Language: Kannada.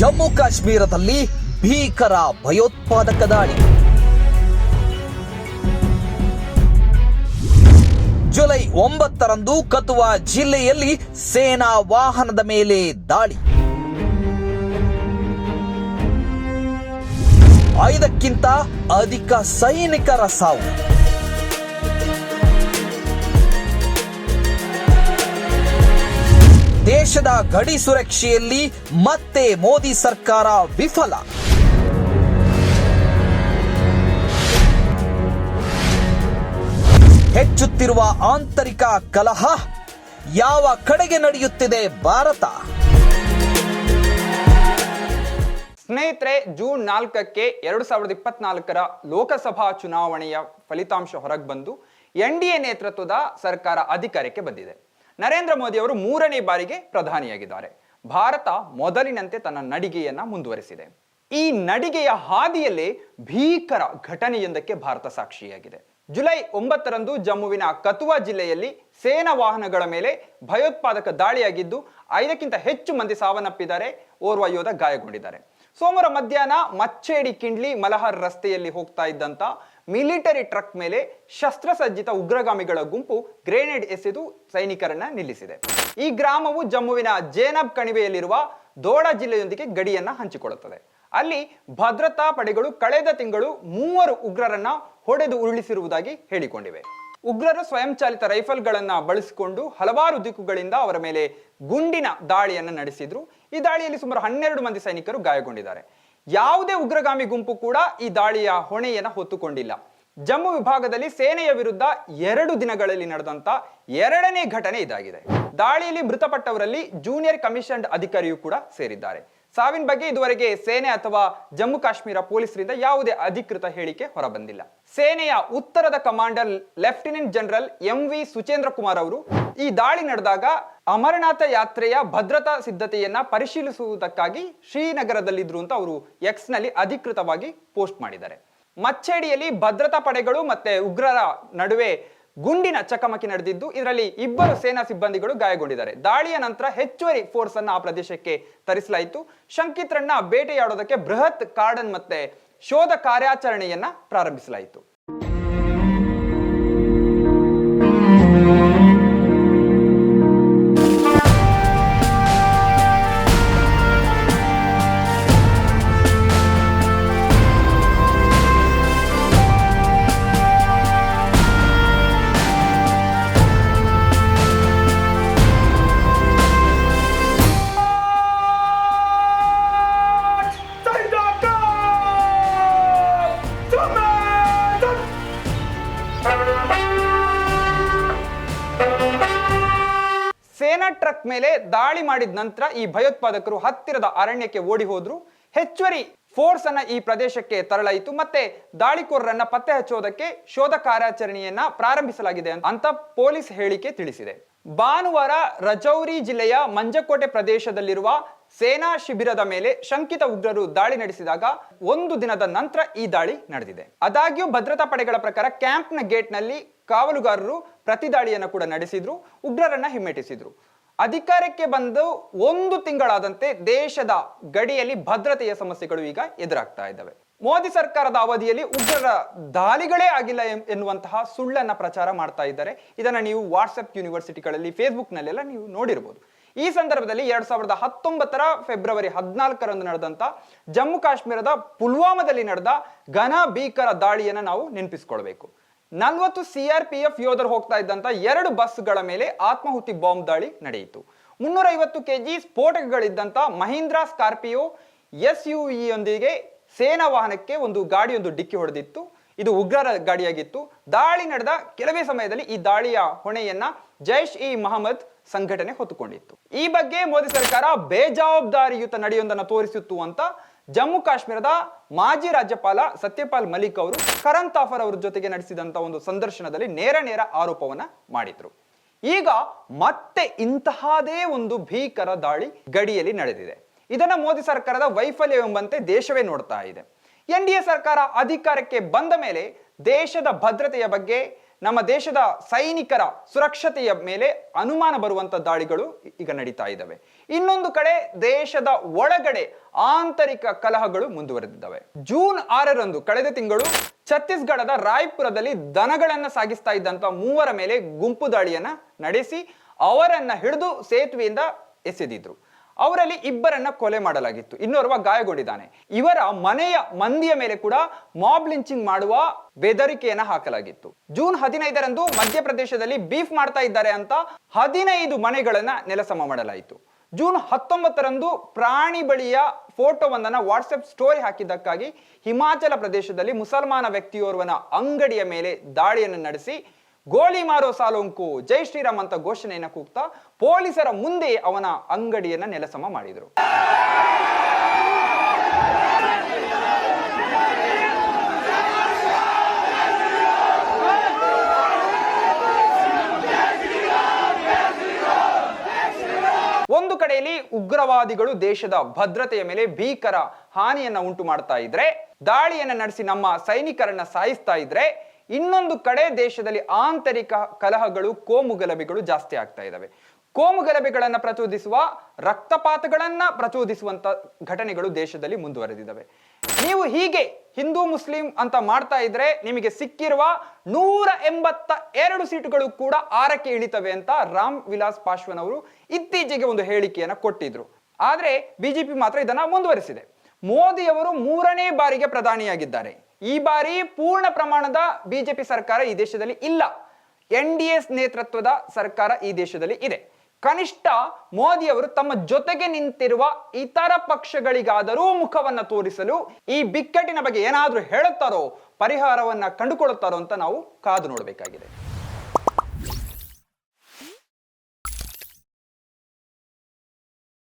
ಜಮ್ಮು ಕಾಶ್ಮೀರದಲ್ಲಿ ಭೀಕರ ಭಯೋತ್ಪಾದಕ ದಾಳಿ. ಜುಲೈ ಒಂಬತ್ತರಂದು ಕತುವಾ ಜಿಲ್ಲೆಯಲ್ಲಿ ಸೇನಾ ವಾಹನದ ಮೇಲೆ ದಾಳಿ. ಐದಕ್ಕಿಂತ ಅಧಿಕ ಸೈನಿಕರ ಸಾವು. ದೇಶದ ಗಡಿ ಸುರಕ್ಷೆಯಲ್ಲಿ ಮತ್ತೆ ಮೋದಿ ಸರ್ಕಾರ ವಿಫಲ. ಹೆಚ್ಚುತ್ತಿರುವ ಆಂತರಿಕ ಕಲಹ ಯಾವ ಕಡೆಗೆ ನಡೆಯುತ್ತಿದೆ ಭಾರತ? ಸ್ನೇಹಿತರೆ, ಜೂನ್ ನಾಲ್ಕಕ್ಕೆ ಎರಡು ಸಾವಿರದ ಇಪ್ಪತ್ನಾಲ್ಕರ ಲೋಕಸಭಾ ಚುನಾವಣೆಯ ಫಲಿತಾಂಶ ಹೊರಗೆ ಬಂದು ಎನ್ ಡಿ ಎ ನೇತೃತ್ವದ ಸರ್ಕಾರ ಅಧಿಕಾರಕ್ಕೆ ಬಂದಿದೆ. ನರೇಂದ್ರ ಮೋದಿ ಅವರು ಮೂರನೇ ಬಾರಿಗೆ ಪ್ರಧಾನಿಯಾಗಿದ್ದಾರೆ. ಭಾರತ ಮೊದಲಿನಂತೆ ತನ್ನ ನಡಿಗೆಯನ್ನ ಮುಂದುವರೆಸಿದೆ. ಈ ನಡಿಗೆಯ ಹಾದಿಯಲ್ಲಿ ಭೀಕರ ಘಟನೆಯೊಂದಕ್ಕೆ ಭಾರತ ಸಾಕ್ಷಿಯಾಗಿದೆ. ಜುಲೈ ಒಂಬತ್ತರಂದು ಜಮ್ಮುವಿನ ಕತುವಾ ಜಿಲ್ಲೆಯಲ್ಲಿ ಸೇನಾ ವಾಹನಗಳ ಮೇಲೆ ಭಯೋತ್ಪಾದಕ ದಾಳಿಯಾಗಿದ್ದು, ಐದಕ್ಕಿಂತ ಹೆಚ್ಚು ಮಂದಿ ಸಾವನ್ನಪ್ಪಿದ್ದಾರೆ, ಓರ್ವ ಯೋಧ ಗಾಯಗೊಂಡಿದ್ದಾರೆ. ಸೋಮವಾರ ಮಧ್ಯಾಹ್ನ ಮಚ್ಚೇಡಿ ಕಿಂಡ್ಲಿ ಮಲಹರ್ ರಸ್ತೆಯಲ್ಲಿ ಹೋಗ್ತಾ ಇದ್ದಂತ ಮಿಲಿಟರಿ ಟ್ರಕ್ ಮೇಲೆ ಶಸ್ತ್ರಸಜ್ಜಿತ ಉಗ್ರಗಾಮಿಗಳ ಗುಂಪು ಗ್ರೆನೇಡ್ ಎಸೆದು ಸೈನಿಕರನ್ನ ನಿಲ್ಲಿಸಿದೆ. ಈ ಗ್ರಾಮವು ಜಮ್ಮುವಿನ ಜೇನಬ್ ಕಣಿವೆಯಲ್ಲಿರುವ ದೋಡಾ ಜಿಲ್ಲೆಯೊಂದಿಗೆ ಗಡಿಯನ್ನ ಹಂಚಿಕೊಳ್ಳುತ್ತದೆ. ಅಲ್ಲಿ ಭದ್ರತಾ ಪಡೆಗಳು ಕಳೆದ ತಿಂಗಳು ಮೂವರು ಉಗ್ರರನ್ನ ಹೊಡೆದು ಉರುಳಿಸಿರುವುದಾಗಿ ಹೇಳಿಕೊಂಡಿವೆ. ಉಗ್ರರು ಸ್ವಯಂಚಾಲಿತ ರೈಫಲ್ಗಳನ್ನು ಬಳಸಿಕೊಂಡು ಹಲವಾರು ದಿಕ್ಕುಗಳಿಂದ ಅವರ ಮೇಲೆ ಗುಂಡಿನ ದಾಳಿಯನ್ನು ನಡೆಸಿದ್ರು. ಈ ದಾಳಿಯಲ್ಲಿ ಸುಮಾರು ಹನ್ನೆರಡು ಮಂದಿ ಸೈನಿಕರು ಗಾಯಗೊಂಡಿದ್ದಾರೆ. ಯಾವುದೇ ಉಗ್ರಗಾಮಿ ಗುಂಪು ಕೂಡ ಈ ದಾಳಿಯ ಹೊಣೆಯನ್ನು ಹೊತ್ತುಕೊಂಡಿಲ್ಲ. ಜಮ್ಮು ವಿಭಾಗದಲ್ಲಿ ಸೇನೆಯ ವಿರುದ್ಧ ಎರಡು ದಿನಗಳಲ್ಲಿ ನಡೆದಂತ ಎರಡನೇ ಘಟನೆ ಇದಾಗಿದೆ. ದಾಳಿಯಲ್ಲಿ ಮೃತಪಟ್ಟವರಲ್ಲಿ ಜೂನಿಯರ್ ಕಮಿಷನ್ಡ್ ಅಧಿಕಾರಿಯೂ ಕೂಡ ಸೇರಿದ್ದಾರೆ. ಸಾವಿನ ಬಗ್ಗೆ ಇದುವರೆಗೆ ಸೇನೆ ಅಥವಾ ಜಮ್ಮು ಕಾಶ್ಮೀರ ಪೊಲೀಸರಿಂದ ಯಾವುದೇ ಅಧಿಕೃತ ಹೇಳಿಕೆ ಹೊರಬಂದಿಲ್ಲ. ಸೇನೆಯ ಉತ್ತರದ commander lieutenant general M V Suchendra Kumar ಅವರು ಈ ದಾಳಿ ನಡೆದಾಗ ಅಮರನಾಥ ಯಾತ್ರೆಯ ಭದ್ರತಾ ಸಿದ್ಧತೆಯನ್ನ ಪರಿಶೀಲಿಸುವುದಕ್ಕಾಗಿ ಶ್ರೀನಗರದಲ್ಲಿದ್ರು ಅಂತ ಅವರು ಎಕ್ಸ್ನಲ್ಲಿ ಅಧಿಕೃತವಾಗಿ ಪೋಸ್ಟ್ ಮಾಡಿದ್ದಾರೆ. ಮಚ್ಚೇಡಿಯಲ್ಲಿ ಭದ್ರತಾ ಪಡೆಗಳು ಮತ್ತೆ ಉಗ್ರರ ನಡುವೆ ಗುಂಡಿನ ಚಕಮಕಿ ನಡೆದಿದ್ದು, ಇದರಲ್ಲಿ ಇಬ್ಬರು ಸೇನಾ ಸಿಬ್ಬಂದಿಗಳು ಗಾಯಗೊಂಡಿದ್ದಾರೆ. ದಾಳಿಯ ನಂತರ ಹೆಚ್ಚುವರಿ ಫೋರ್ಸ್ ಅನ್ನ ಆ ಪ್ರದೇಶಕ್ಕೆ ತರಿಸಲಾಯಿತು. ಶಂಕಿತರನ್ನ ಬೇಟೆಯಾಡೋದಕ್ಕೆ ಬೃಹತ್ ಕಾರ್ಡನ್ ಮತ್ತೆ ಶೋಧ ಕಾರ್ಯಾಚರಣೆಯನ್ನ ಪ್ರಾರಂಭಿಸಲಾಯಿತು. ಸೇನಾ ಟ್ರಕ್ ಮೇಲೆ ದಾಳಿ ಮಾಡಿದ ನಂತರ ಈ ಭಯೋತ್ಪಾದಕರು ಹತ್ತಿರದ ಅರಣ್ಯಕ್ಕೆ ಓಡಿ ಹೋದ್ರು. ಹೆಚ್ಚುವರಿ ಫೋರ್ಸ್ ಅನ್ನ ಈ ಪ್ರದೇಶಕ್ಕೆ ತರಲಾಯಿತು. ಮತ್ತೆ ದಾಳಿಕೋರರನ್ನ ಪತ್ತೆ ಹಚ್ಚೋದಕ್ಕೆ ಶೋಧ ಕಾರ್ಯಾಚರಣೆಯನ್ನ ಪ್ರಾರಂಭಿಸಲಾಗಿದೆ ಅಂತ ಪೊಲೀಸ್ ಹೇಳಿಕೆ ತಿಳಿಸಿದೆ. ಭಾನುವಾರ ರಜೌರಿ ಜಿಲ್ಲೆಯ ಮಂಜಕೋಟೆ ಪ್ರದೇಶದಲ್ಲಿರುವ ಸೇನಾ ಶಿಬಿರದ ಮೇಲೆ ಶಂಕಿತ ಉಗ್ರರು ದಾಳಿ ನಡೆಸಿದಾಗ ಒಂದು ದಿನದ ನಂತರ ಈ ದಾಳಿ ನಡೆದಿದೆ. ಆದಾಗ್ಯೂ ಭದ್ರತಾ ಪಡೆಗಳ ಪ್ರಕಾರ ಕ್ಯಾಂಪ್ನ ಗೇಟ್ನಲ್ಲಿ ಕಾವಲುಗಾರರು ಪ್ರತಿದಾಳಿಯನ್ನು ಕೂಡ ನಡೆಸಿದ್ರು. ಉಗ್ರರನ್ನ ಹಿಮ್ಮೆಟ್ಟಿಸಿದ್ರು. ಅಧಿಕಾರಕ್ಕೆ ಬಂದು ಒಂದು ತಿಂಗಳಾದಂತೆ ದೇಶದ ಗಡಿಯಲ್ಲಿ ಭದ್ರತೆಯ ಸಮಸ್ಯೆಗಳು ಈಗ ಎದುರಾಗ್ತಾ ಇದ್ದಾವೆ. ಮೋದಿ ಸರ್ಕಾರದ ಅವಧಿಯಲ್ಲಿ ಉಗ್ರರ ದಾಳಿಗಳೇ ಆಗಿಲ್ಲ ಎನ್- ಎನ್ನುವಂತಹ ಸುಳ್ಳನ್ನ ಪ್ರಚಾರ ಮಾಡ್ತಾ ಇದ್ದಾರೆ. ಇದನ್ನ ನೀವು ವಾಟ್ಸಪ್ ಯೂನಿವರ್ಸಿಟಿಗಳಲ್ಲಿ, ಫೇಸ್ಬುಕ್ನಲ್ಲೆಲ್ಲ ನೀವು ನೋಡಿರ್ಬೋದು. ಈ ಸಂದರ್ಭದಲ್ಲಿ ಎರಡ್ ಸಾವಿರದ ಹತ್ತೊಂಬತ್ತರ ಫೆಬ್ರವರಿ ಹದಿನಾಲ್ಕರಂದು ನಡೆದಂತ ಜಮ್ಮು ಕಾಶ್ಮೀರದ ಪುಲ್ವಾಮಾದಲ್ಲಿ ನಡೆದ ಘನ ಭೀಕರ ದಾಳಿಯನ್ನ ನಾವು ನೆನಪಿಸ್ಕೊಳ್ಬೇಕು. ನಲ್ವತ್ತು ಸಿಆರ್ಪಿಎಫ್ ಯೋಧರು ಹೋಗ್ತಾ ಇದ್ದಂತ ಎರಡು ಬಸ್ಗಳ ಮೇಲೆ ಆತ್ಮಾಹುತಿ ಬಾಂಬ್ ದಾಳಿ ನಡೆಯಿತು. ಮುನ್ನೂರ ಐವತ್ತು ಕೆಜಿ ಸ್ಫೋಟಕಗಳಿದ್ದಂತ ಮಹೀಂದ್ರಾ ಸ್ಕಾರ್ಪಿಯೋ ಎಸ್ ಯು ಯೊಂದಿಗೆ ಸೇನಾ ವಾಹನಕ್ಕೆ ಒಂದು ಗಾಡಿಯೊಂದು ಡಿಕ್ಕಿ ಹೊಡೆದಿತ್ತು. ಇದು ಉಗ್ರರ ಗಾಡಿಯಾಗಿತ್ತು. ದಾಳಿ ನಡೆದ ಕೆಲವೇ ಸಮಯದಲ್ಲಿ ಈ ದಾಳಿಯ ಹೊಣೆಯನ್ನ ಜೈಷ್ ಇ ಮಹಮ್ಮದ್ ಸಂಘಟನೆ ಹೊತ್ತುಕೊಂಡಿತ್ತು. ಈ ಬಗ್ಗೆ ಮೋದಿ ಸರ್ಕಾರ ಬೇಜವಾಬ್ದಾರಿಯುತ ನಡೆಯೊಂದನ್ನು ತೋರಿಸಿತ್ತು ಅಂತ ಜಮ್ಮು ಕಾಶ್ಮೀರದ ಮಾಜಿ ರಾಜ್ಯಪಾಲ ಸತ್ಯಪಾಲ್ ಮಲಿಕ್ ಅವರು ಕರಣ್ ತಾಫರ್ ಅವರ ಜೊತೆಗೆ ನಡೆಸಿದಂತ ಒಂದು ಸಂದರ್ಶನದಲ್ಲಿ ನೇರ ನೇರ ಆರೋಪವನ್ನ ಮಾಡಿದ್ರು. ಈಗ ಮತ್ತೆ ಇಂತಹದೇ ಒಂದು ಭೀಕರ ದಾಳಿ ಗಡಿಯಲ್ಲಿ ನಡೆದಿದೆ. ಇದನ್ನ ಮೋದಿ ಸರ್ಕಾರದ ವೈಫಲ್ಯವೆಂಬಂತೆ ದೇಶವೇ ನೋಡ್ತಾ ಇದೆ. ಎನ್ ಡಿ ಸರ್ಕಾರ ಅಧಿಕಾರಕ್ಕೆ ಬಂದ ಮೇಲೆ ದೇಶದ ಭದ್ರತೆಯ ಬಗ್ಗೆ ನಮ್ಮ ದೇಶದ ಸೈನಿಕರ ಸುರಕ್ಷತೆಯ ಮೇಲೆ ಅನುಮಾನ ಬರುವಂತ ದಾಳಿಗಳು ಈಗ ನಡೀತಾ ಇದ್ದಾವೆ ಇನ್ನೊಂದು ಕಡೆ ದೇಶದ ಒಳಗಡೆ ಆಂತರಿಕ ಕಲಹಗಳು ಮುಂದುವರೆದಿದ್ದಾವೆ. ಜೂನ್ ಆರರಂದು ಕಳೆದ ತಿಂಗಳು ಛತ್ತೀಸ್ಗಢದ ರಾಯ್ಪುರದಲ್ಲಿ ದನಗಳನ್ನ ಸಾಗಿಸ್ತಾ ಇದ್ದಂತ ಮೂವರ ಮೇಲೆ ಗುಂಪು ದಾಳಿಯನ್ನ ನಡೆಸಿ ಅವರನ್ನ ಹಿಡಿದು ಸೇತುವೆಯಿಂದ ಎಸೆದಿದ್ರು. ಅವರಲ್ಲಿ ಇಬ್ಬರನ್ನ ಕೊಲೆ ಮಾಡಲಾಗಿತ್ತು. ಇನ್ನೋರ್ವ ಗಾಯಗೊಂಡಿದ್ದಾನೆ. ಇವರ ಮನೆಯ ಮಂದಿಯ ಮೇಲೆ ಕೂಡ ಮಾಬ್ ಲಿಂಚಿಂಗ್ ಮಾಡುವ ಬೆದರಿಕೆಯನ್ನ ಹಾಕಲಾಗಿತ್ತು. ಜೂನ್ ಹದಿನೈದರಂದು ಮಧ್ಯಪ್ರದೇಶದಲ್ಲಿ ಬೀಫ್ ಮಾಡ್ತಾ ಇದ್ದಾರೆ ಅಂತ ಹದಿನೈದು ಮನೆಗಳನ್ನ ನೆಲಸಮ ಮಾಡಲಾಯಿತು. ಜೂನ್ ಹತ್ತೊಂಬತ್ತರಂದು ಪ್ರಾಣಿ ಬಳಿಯ ಫೋಟೋವೊಂದನ್ನ ವಾಟ್ಸಪ್ ಸ್ಟೋರಿ ಹಾಕಿದ್ದಕ್ಕಾಗಿ ಹಿಮಾಚಲ ಪ್ರದೇಶದಲ್ಲಿ ಮುಸಲ್ಮಾನ ವ್ಯಕ್ತಿಯೋರ್ವನ ಅಂಗಡಿಯ ಮೇಲೆ ದಾಳಿಯನ್ನು ನಡೆಸಿ ಗೋಲಿ ಮಾರೋ ಸಾಲೋಂಕು ಜೈ ಶ್ರೀರಾಮ್ ಅಂತ ಘೋಷಣೆಯನ್ನು ಕೂಗ್ತಾ ಪೊಲೀಸರ ಮುಂದೆ ಅವನ ಅಂಗಡಿಯನ್ನ ನೆಲಸಮ ಮಾಡಿದರು. ಒಂದು ಕಡೆಯಲ್ಲಿ ಉಗ್ರವಾದಿಗಳು ದೇಶದ ಭದ್ರತೆಯ ಮೇಲೆ ಭೀಕರ ಹಾನಿಯನ್ನ ಉಂಟು ಮಾಡ್ತಾ ಇದ್ರೆ, ದಾಳಿಯನ್ನ ನಡೆಸಿ ನಮ್ಮ ಸೈನಿಕರನ್ನ ಸಾಯಿಸ್ತಾ ಇದ್ರೆ ಇನ್ನೊಂದು ಕಡೆ ದೇಶದಲ್ಲಿ ಆಂತರಿಕ ಕಲಹಗಳು, ಕೋಮು ಗಲಭೆಗಳು ಜಾಸ್ತಿ ಆಗ್ತಾ ಇದ್ದಾವೆ ಕೋಮು ಗಲಭೆಗಳನ್ನ ಪ್ರಚೋದಿಸುವ ರಕ್ತಪಾತಗಳನ್ನ ಪ್ರಚೋದಿಸುವಂತ ಘಟನೆಗಳು ದೇಶದಲ್ಲಿ ಮುಂದುವರೆದಿದ್ದಾವೆ ನೀವು ಹೀಗೆ ಹಿಂದೂ, ಮುಸ್ಲಿಂ ಅಂತ ಮಾಡ್ತಾ ಇದ್ರೆ ನಿಮಗೆ ಸಿಕ್ಕಿರುವ ನೂರ ಎಂಬತ್ತ ಎರಡು ಸೀಟುಗಳು ಕೂಡ ಆರಕ್ಕೆ ಇಳಿತವೆ ಅಂತ ರಾಮ್ ವಿಲಾಸ್ ಪಾಶ್ವನ್ ಅವರು ಇತ್ತೀಚೆಗೆ ಒಂದು ಹೇಳಿಕೆಯನ್ನು ಕೊಟ್ಟಿದ್ರು. ಆದ್ರೆ ಬಿಜೆಪಿ ಮಾತ್ರ ಇದನ್ನ ಮುಂದುವರೆಸಿದೆ. ಮೋದಿಯವರು ಮೂರನೇ ಬಾರಿಗೆ ಪ್ರಧಾನಿಯಾಗಿದ್ದಾರೆ. ಈ ಬಾರಿ ಪೂರ್ಣ ಪ್ರಮಾಣದ ಬಿಜೆಪಿ ಸರ್ಕಾರ ಈ ದೇಶದಲ್ಲಿ ಇಲ್ಲ. ಎನ್ ಡಿ ನೇತೃತ್ವದ ಸರ್ಕಾರ ಈ ದೇಶದಲ್ಲಿ ಇದೆ. ಕನಿಷ್ಠ ಮೋದಿ ಅವರು ತಮ್ಮ ಜೊತೆಗೆ ನಿಂತಿರುವ ಇತರ ಪಕ್ಷಗಳಿಗಾದರೂ ಮುಖವನ್ನು ತೋರಿಸಲು ಈ ಬಿಕ್ಕಟ್ಟಿನ ಬಗ್ಗೆ ಏನಾದರೂ ಹೇಳುತ್ತಾರೋ, ಪರಿಹಾರವನ್ನ ಕಂಡುಕೊಳ್ಳುತ್ತಾರೋ ಅಂತ ನಾವು ಕಾದು ನೋಡಬೇಕಾಗಿದೆ.